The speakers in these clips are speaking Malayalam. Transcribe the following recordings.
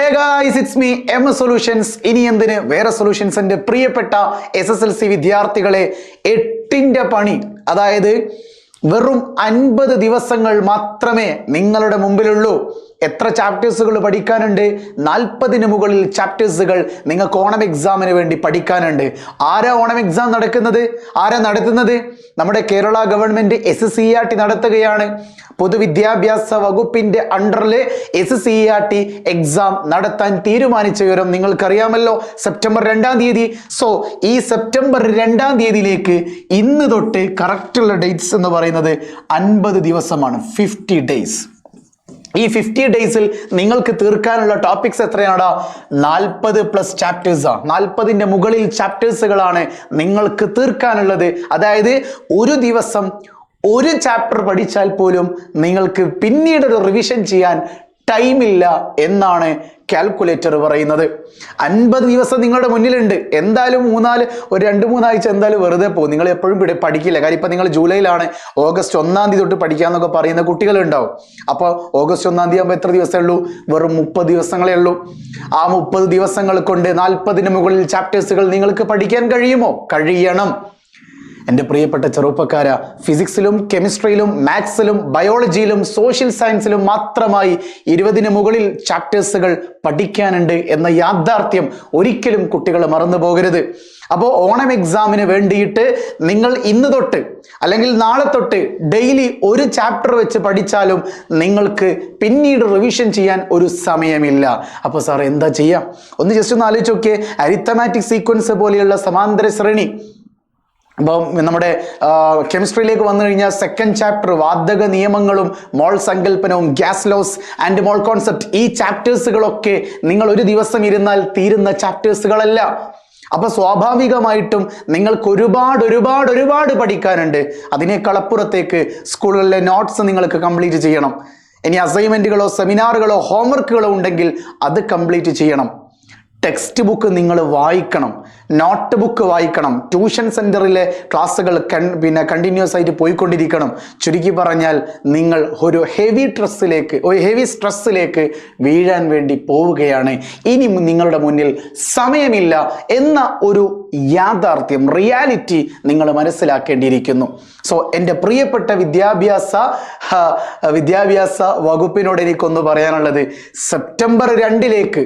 Hey it's me M solutions ഇനി എന്തിന്? വേറെ സൊല്യൂഷൻസിന്റെ പ്രിയപ്പെട്ട എസ് എസ് എൽ സി വിദ്യാർത്ഥികളെ എട്ടിന്റെ പണി. അതായത് വെറും അൻപത് ദിവസങ്ങൾ മാത്രമേ നിങ്ങളുടെ മുമ്പിലുള്ളൂ. എത്ര ചാപ്റ്റേഴ്സുകൾ പഠിക്കാനുണ്ട്? നാൽപ്പതിന് മുകളിൽ ചാപ്റ്റേഴ്സുകൾ നിങ്ങൾക്ക് ഓണം എക്സാമിന് വേണ്ടി പഠിക്കാനുണ്ട്. ആരാ ഓണം എക്സാം നടക്കുന്നത്? ആരാ നടത്തുന്നത്? നമ്മുടെ Kerala government S C R T നടത്തുകയാണ്. പൊതുവിദ്യാഭ്യാസ വകുപ്പിന്റെ അണ്ടറിൽ S C R T exam നടത്താൻ തീരുമാനിച്ച വിവരം നിങ്ങൾക്കറിയാമല്ലോ. സെപ്റ്റംബർ രണ്ടാം തീയതി. സോ ഈ സെപ്റ്റംബർ രണ്ടാം തീയതിയിലേക്ക് ഇന്ന് തൊട്ട് കറക്റ്റുള്ള ഡേറ്റ്സ് എന്ന് പറയുന്നത് അൻപത് ദിവസമാണ്. ഫിഫ്റ്റി ഡേയ്സ് ഈ ഫിഫ്റ്റി ഡേയ്സിൽ നിങ്ങൾക്ക് തീർക്കാനുള്ള ടോപ്പിക്സ് എത്രയാണോ നാൽപ്പത് പ്ലസ് ചാപ്റ്റേഴ്സാണ് നാൽപ്പതിന്റെ മുകളിൽ ചാപ്റ്റേഴ്സുകളാണ് നിങ്ങൾക്ക് തീർക്കാനുള്ളത്. അതായത് ഒരു ദിവസം ഒരു ചാപ്റ്റർ പഠിച്ചാൽ പോലും നിങ്ങൾക്ക് പിന്നീട് ഒരു റിവിഷൻ ചെയ്യാൻ ടൈമില്ല എന്നാണ് കാൽക്കുലേറ്റർ പറയുന്നത്. അൻപത് ദിവസം നിങ്ങളുടെ മുന്നിലുണ്ട്. എന്തായാലും മൂന്നാൽ ഒരു രണ്ട് മൂന്നാഴ്ച എന്തായാലും വെറുതെ പോകും. നിങ്ങൾ എപ്പോഴും ഇവിടെ പഠിക്കില്ല. കാര്യം ഇപ്പം നിങ്ങൾ ജൂലൈയിലാണ്. ഓഗസ്റ്റ് ഒന്നാം തീയതി തൊട്ട് പഠിക്കാമെന്നൊക്കെ പറയുന്ന കുട്ടികളുണ്ടാവും. അപ്പോൾ ഓഗസ്റ്റ് ഒന്നാം തീയതി ആകുമ്പോൾ എത്ര ദിവസമേ ഉള്ളൂ? വെറും മുപ്പത് ദിവസങ്ങളേ ഉള്ളൂ. ആ മുപ്പത് ദിവസങ്ങൾ കൊണ്ട് നാൽപ്പതിന് മുകളിൽ ചാപ്റ്റേഴ്സുകൾ നിങ്ങൾക്ക് പഠിക്കാൻ കഴിയുമോ? കഴിയണം. എന്റെ പ്രിയപ്പെട്ട ചെറുപ്പക്കാര ഫിസിക്സിലും കെമിസ്ട്രിയിലും മാത്സിലും ബയോളജിയിലും സോഷ്യൽ സയൻസിലും മാത്രമായി ഇരുപതിന് മുകളിൽ ചാപ്റ്റേഴ്സുകൾ പഠിക്കാനുണ്ട് എന്ന യാഥാർത്ഥ്യം ഒരിക്കലും കുട്ടികൾ മറന്നു പോകരുത്. അപ്പോൾ ഓണം എക്സാമിന് വേണ്ടിയിട്ട് നിങ്ങൾ ഇന്ന് തൊട്ട് അല്ലെങ്കിൽ നാളെ തൊട്ട് ഡെയിലി ഒരു ചാപ്റ്റർ വെച്ച് പഠിച്ചാലും നിങ്ങൾക്ക് പിന്നീട് റിവിഷൻ ചെയ്യാൻ ഒരു സമയമില്ല. അപ്പോൾ സാർ എന്താ ചെയ്യാം? ഒന്ന് ജസ്റ്റ് ഒന്ന് ആലോചിച്ച് നോക്കിയേ. അരിത്തമാറ്റിക് സീക്വൻസ് പോലെയുള്ള സമാന്തര ശ്രേണി അപ്പം നമ്മുടെ കെമിസ്ട്രിയിലേക്ക് വന്നു കഴിഞ്ഞാൽ സെക്കൻഡ് ചാപ്റ്റർ വാതക നിയമങ്ങളും mole സങ്കല്പനവും gas laws and mole concept ഈ ചാപ്റ്റേഴ്സുകളൊക്കെ നിങ്ങൾ ഒരു ദിവസം ഇരുന്നാൽ തീരുന്ന ചാപ്റ്റേഴ്സുകളല്ല അപ്പൊ സ്വാഭാവികമായിട്ടും നിങ്ങൾക്ക് ഒരുപാട് ഒരുപാട് ഒരുപാട് പഠിക്കാനുണ്ട്. അതിനേക്കാൾ അപ്പുറത്തേക്ക് സ്കൂളുകളിലെ നോട്ട്സ് നിങ്ങൾക്ക് കംപ്ലീറ്റ് ചെയ്യണം. ഇനി അസൈൻമെന്റുകളോ സെമിനാറുകളോ ഹോംവർക്കുകളോ ഉണ്ടെങ്കിൽ അത് കംപ്ലീറ്റ് ചെയ്യണം. ടെക്സ്റ്റ് ബുക്ക് നിങ്ങൾ വായിക്കണം നോട്ട് ബുക്ക് വായിക്കണം ട്യൂഷൻ സെന്ററിലെ ക്ലാസ്സുകൾ കൺ പിന്നെ കണ്ടിന്യൂസ് ആയിട്ട് പോയിക്കൊണ്ടിരിക്കണം. ചുരുക്കി പറഞ്ഞാൽ നിങ്ങൾ ഒരു ഹെവി സ്ട്രെസ്സിലേക്ക് ഒരു ഹെവി സ്ട്രെസ്സിലേക്ക് വീഴാൻ വേണ്ടി പോവുകയാണ്. ഇനി നിങ്ങളുടെ മുന്നിൽ സമയമില്ല എന്ന ഒരു യാഥാർത്ഥ്യം റിയാലിറ്റി നിങ്ങൾ മനസ്സിലാക്കേണ്ടിയിരിക്കുന്നു. സോ എന്റെ പ്രിയപ്പെട്ട വിദ്യാഭ്യാസ വിദ്യാഭ്യാസ വകുപ്പിനോട് എനിക്കൊന്ന് പറയാനുള്ളത് സെപ്റ്റംബർ രണ്ടിലേക്ക്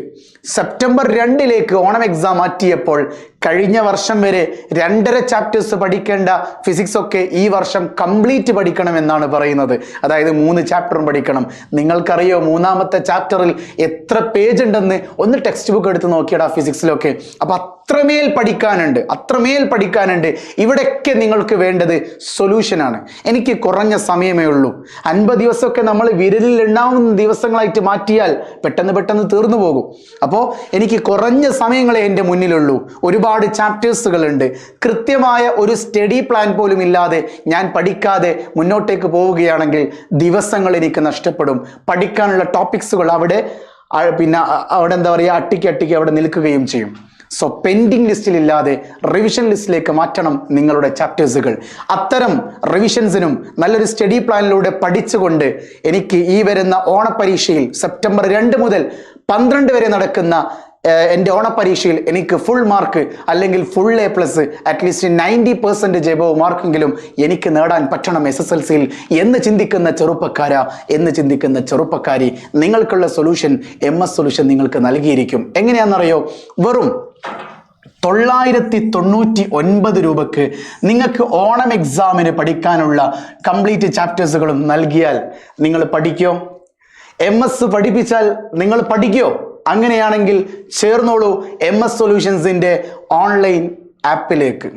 സെപ്റ്റംബർ രണ്ടിലേക്ക് ഓണം എക്സാം മാറ്റിയപ്പോൾ കഴിഞ്ഞ വർഷം വരെ രണ്ടര ചാപ്റ്റേഴ്സ് പഠിക്കേണ്ട ഫിസിക്സ് ഒക്കെ ഈ വർഷം കംപ്ലീറ്റ് പഠിക്കണം എന്നാണ് പറയുന്നത്. അതായത് മൂന്ന് ചാപ്റ്ററും പഠിക്കണം. നിങ്ങൾക്കറിയോ മൂന്നാമത്തെ ചാപ്റ്ററിൽ എത്ര പേജ് ഉണ്ടെന്ന്? ഒന്ന് ടെക്സ്റ്റ് ബുക്ക് എടുത്ത് നോക്കിയടാ ഫിസിക്സിലൊക്കെ അപ്പൊ അത്രമേൽ പഠിക്കാനുണ്ട് അത്രമേൽ പഠിക്കാനുണ്ട്. ഇവിടെയൊക്കെ നിങ്ങൾക്ക് വേണ്ടത് സൊല്യൂഷനാണ് എനിക്ക് കുറഞ്ഞ സമയമേ ഉള്ളൂ. അൻപത് ദിവസമൊക്കെ നമ്മൾ വിരലിൽ ഉണ്ടാവുന്ന ദിവസങ്ങളായിട്ട് മാറ്റിയാൽ പെട്ടെന്ന് പെട്ടെന്ന് തീർന്നു പോകും. അപ്പോൾ എനിക്ക് കുറഞ്ഞ സമയങ്ങളെ എന്റെ മുന്നിലുള്ളൂ. ഒരുപാട് ചാപ്റ്റേഴ്സുകൾ ഉണ്ട് കൃത്യമായ ഒരു സ്റ്റഡി പ്ലാൻ പോലും ഇല്ലാതെ ഞാൻ പഠിക്കാതെ മുന്നോട്ടേക്ക് പോവുകയാണെങ്കിൽ ദിവസങ്ങൾ എനിക്ക് നഷ്ടപ്പെടും. പഠിക്കാനുള്ള ടോപ്പിക്സുകൾ അവിടെ പിന്നെ അവിടെ എന്താ പറയുക അട്ടിക്ക് അട്ടിക്ക് അവിടെ നിൽക്കുകയും ചെയ്യും. സോ പെൻഡിങ് ലിസ്റ്റിൽ ഇല്ലാതെ റിവിഷൻ ലിസ്റ്റിലേക്ക് മാറ്റണം നിങ്ങളുടെ ചാപ്റ്റേഴ്സുകൾ അത്തരം റിവിഷൻസിനും നല്ലൊരു സ്റ്റഡി പ്ലാനിലൂടെ പഠിച്ചുകൊണ്ട് എനിക്ക് ഈ വരുന്ന ഓണപ്പരീക്ഷയിൽ സെപ്റ്റംബർ രണ്ട് മുതൽ പന്ത്രണ്ട് വരെ നടക്കുന്ന എന്റെ ഓണപ്പരീക്ഷയിൽ എനിക്ക് ഫുൾ മാർക്ക് അല്ലെങ്കിൽ full A plus at least ninety percentage above മാർക്കെങ്കിലും എനിക്ക് നേടാൻ പറ്റണം എസ് എസ് എൽ സിയിൽ എന്ന് ചിന്തിക്കുന്ന ചെറുപ്പക്കാര എന്ന് ചിന്തിക്കുന്ന ചെറുപ്പക്കാരി. നിങ്ങൾക്കുള്ള സൊല്യൂഷൻ എം എസ് സൊല്യൂഷൻ നിങ്ങൾക്ക് നൽകിയിരിക്കും. എങ്ങനെയാണെന്നറിയോ? വെറും തൊള്ളായിരത്തി തൊണ്ണൂറ്റി ഒൻപത് രൂപക്ക് നിങ്ങൾക്ക് ഓണം എക്സാമിന് പഠിക്കാനുള്ള കംപ്ലീറ്റ് ചാപ്റ്റേഴ്സുകളും നൽകിയാൽ നിങ്ങൾ പഠിക്കോ? എം എസ് പഠിപ്പിച്ചാൽ നിങ്ങൾ പഠിക്കോ? അങ്ങനെയാണെങ്കിൽ ചേർന്നോളൂ എം എസ് സൊല്യൂഷൻസിന്റെ ഓൺലൈൻ ആപ്പിലേക്ക്.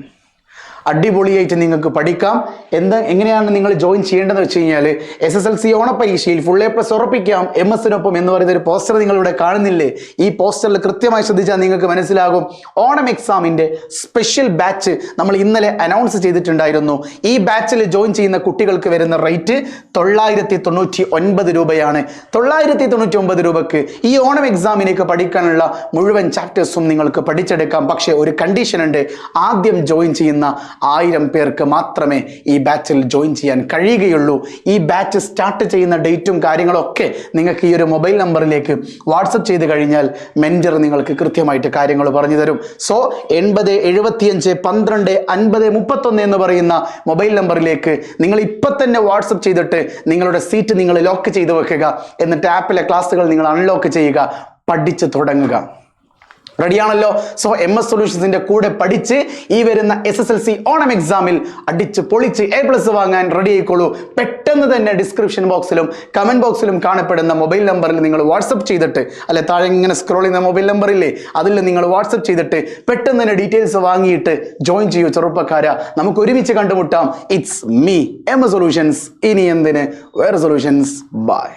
അടിപൊളിയായിട്ട് നിങ്ങൾക്ക് പഠിക്കാം. എന്ത് എങ്ങനെയാണ് നിങ്ങൾ ജോയിൻ ചെയ്യേണ്ടതെന്ന് വെച്ച് കഴിഞ്ഞാൽ എസ് എസ് എൽ സി ഓണപ്പരീക്ഷയിൽ ഫുൾ എ പ്ലസ് ഉറപ്പിക്കാം. എം എസിനൊപ്പം എന്ന് പറയുന്ന ഒരു പോസ്റ്റർ നിങ്ങളിവിടെ കാണുന്നില്ലേ? ഈ പോസ്റ്ററിൽ കൃത്യമായി ശ്രദ്ധിച്ചാൽ നിങ്ങൾക്ക് മനസ്സിലാകും. ഓണം എക്സാമിന്റെ സ്പെഷ്യൽ ബാച്ച് നമ്മൾ ഇന്നലെ അനൗൺസ് ചെയ്തിട്ടുണ്ടായിരുന്നു. ഈ ബാച്ചിൽ ജോയിൻ ചെയ്യുന്ന കുട്ടികൾക്ക് വരുന്ന റേറ്റ് തൊള്ളായിരത്തി തൊണ്ണൂറ്റി ഒൻപത് രൂപയാണ്. തൊള്ളായിരത്തി തൊണ്ണൂറ്റി രൂപക്ക് ഈ ഓണം എക്സാമിനേക്ക് പഠിക്കാനുള്ള മുഴുവൻ ചാപ്റ്റേഴ്സും നിങ്ങൾക്ക് പഠിച്ചെടുക്കാം. പക്ഷേ ഒരു കണ്ടീഷൻ ഉണ്ട്. ആദ്യം ജോയിൻ ചെയ്യുന്ന ആയിരം പേർക്ക് മാത്രമേ ഈ ബാച്ചിൽ ജോയിൻ ചെയ്യാൻ കഴിയുകയുള്ളൂ. ഈ ബാച്ച് സ്റ്റാർട്ട് ചെയ്യുന്ന ഡേറ്റും കാര്യങ്ങളൊക്കെ നിങ്ങൾക്ക് ഈ ഒരു മൊബൈൽ നമ്പറിലേക്ക് വാട്സപ്പ് ചെയ്ത് കഴിഞ്ഞാൽ മെന്റർ നിങ്ങൾക്ക് കൃത്യമായിട്ട് കാര്യങ്ങൾ പറഞ്ഞു തരും. സോ എൺപത് എഴുപത്തിയഞ്ച് പന്ത്രണ്ട് അൻപത് മുപ്പത്തൊന്ന് എന്ന് പറയുന്ന മൊബൈൽ നമ്പറിലേക്ക് നിങ്ങൾ ഇപ്പം തന്നെ വാട്സപ്പ് ചെയ്തിട്ട് നിങ്ങളുടെ സീറ്റ് നിങ്ങൾ ലോക്ക് ചെയ്ത് വെക്കുക. എന്നിട്ട് ആപ്പിലെ ക്ലാസ്സുകൾ നിങ്ങൾ അൺലോക്ക് ചെയ്യുക. പഠിച്ചു തുടങ്ങുക. റെഡിയാണല്ലോ. സോ എം എസ് സൊല്യൂഷൻസിന്റെ കൂടെ പഠിച്ച് ഈ വരുന്ന S S L C Onam എക്സാമിൽ അടിച്ച് പൊളിച്ച് എ പ്ലസ് വാങ്ങാൻ റെഡി ആയിക്കോളൂ. പെട്ടെന്ന് തന്നെ ഡിസ്ക്രിപ്ഷൻ ബോക്സിലും കമന്റ് ബോക്സിലും കാണപ്പെടുന്ന മൊബൈൽ നമ്പറിൽ നിങ്ങൾ വാട്സപ്പ് ചെയ്തിട്ട് അല്ലെ താഴെ ഇങ്ങനെ സ്ക്രോൾ ചെയ്യുന്ന മൊബൈൽ നമ്പറില്ലേ അതിൽ നിങ്ങൾ വാട്സപ്പ് ചെയ്തിട്ട് പെട്ടെന്ന് തന്നെ ഡീറ്റെയിൽസ് വാങ്ങിയിട്ട് ജോയിൻ ചെയ്യൂ ചെറുപ്പക്കാര. നമുക്ക് ഒരുമിച്ച് കണ്ടുമുട്ടാം. It's me M S solutions ഇനി എന്തിന്? വേറെ സൊല്യൂഷൻസ് ബൈ